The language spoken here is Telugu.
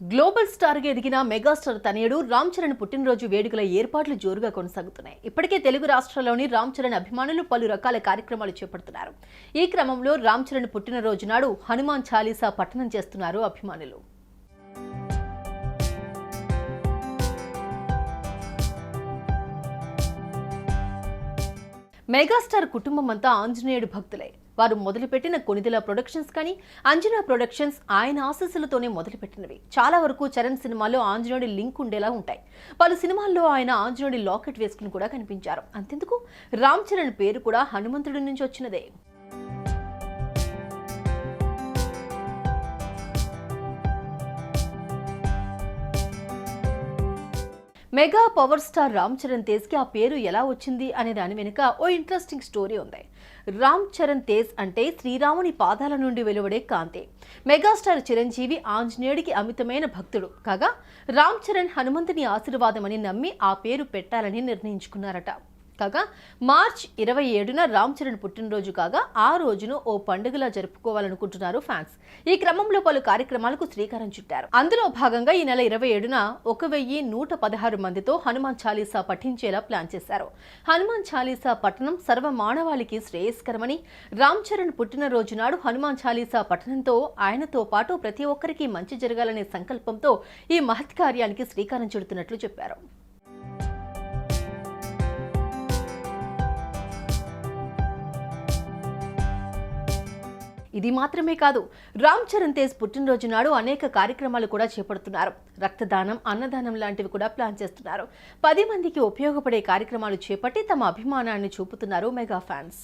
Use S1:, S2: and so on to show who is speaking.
S1: గ్లోబల్ స్టార్గా ఎదిగిన మెగాస్టార్ తనయుడు రామ్ చరణ్ పుట్టినరోజు వేడుకల ఏర్పాట్లు జోరుగా కొనసాగుతున్నాయి. ఇప్పటికే తెలుగు రాష్ట్రాల్లోని రామ్ చరణ్ అభిమానులు పలు రకాల కార్యక్రమాలు చేపడుతున్నారు. ఈ క్రమంలో రామ్ చరణ్ పుట్టినరోజు నాడు హనుమాన్ చాలీసా పఠనం చేస్తున్నారు అభిమానులు. మెగాస్టార్ కుటుంబం అంతా ఆంజనేయుడు భక్తులే. వారు మొదలుపెట్టిన కొనిదెల ప్రొడక్షన్స్ కానీ అంజనా ప్రొడక్షన్స్ ఆయన ఆశీస్సులతోనే మొదలుపెట్టినవి. చాలా వరకు చరణ్ సినిమాలో ఆంజనేయుడి లింక్ ఉండేలా ఉంటాయి. పలు సినిమాల్లో ఆయన ఆంజనేయుడి లాకెట్ వేసుకుని కూడా కనిపించారు. అంతెందుకు? రామ్ చరణ్ పేరు కూడా హనుమంతుడి నుంచి వచ్చినదే. Mega power star Ram Charan తేజ్కి ఆ పేరు ఎలా వచ్చింది అనే దాని వెనుక ఓ ఇంట్రెస్టింగ్ స్టోరీ ఉంది. రామ్ చరణ్ తేజ్ అంటే శ్రీరాముని పాదాల నుండి వెలువడే కాంతి. మెగాస్టార్ చిరంజీవి ఆంజనేయుడికి అమితమైన భక్తుడు. కాగా రామ్ చరణ్ హనుమంతుని ఆశీర్వాదమని నమ్మి ఆ పేరు పెట్టాలని నిర్ణయించుకున్నారట. కాగా మార్చ్ ఇరవై ఏడున రామ్ చరణ్ పుట్టినరోజు కాగా ఆ రోజును ఓ పండుగలా జరుపుకోవాలనుకుంటున్నారు ఫ్యాన్స్. ఈ క్రమంలో పలు కార్యక్రమాలకు శ్రీకారం చుట్టారు. అందులో భాగంగా ఈ నెల ఇరవై ఏడున ఒక వెయ్యి నూట పదహారు మందితో హనుమాన్ చాలీసా పఠించేలా ప్లాన్ చేశారు. హనుమాన్ చాలీసా పఠనం సర్వ మానవాళికి శ్రేయస్కరమని రామ్ చరణ్ పుట్టినరోజు నాడు హనుమాన్ చాలీసా పఠనంతో ఆయనతో పాటు ప్రతి ఒక్కరికి మంచి జరగాలనే సంకల్పంతో ఈ మహత్ కార్యానికి శ్రీకారం చుడుతున్నట్లు చెప్పారు. ఇది మాత్రమే కాదు రామ్ చరణ్ తేజ్ పుట్టినరోజు నాడు అనేక కార్యక్రమాలు కూడా చేపడుతున్నారు. రక్తదానం అన్నదానం లాంటివి కూడా ప్లాన్ చేస్తున్నారు. పది మందికి ఉపయోగపడే కార్యక్రమాలు చేపట్టి తమ అభిమానాన్ని చూపుతున్నారు మెగా ఫ్యాన్స్.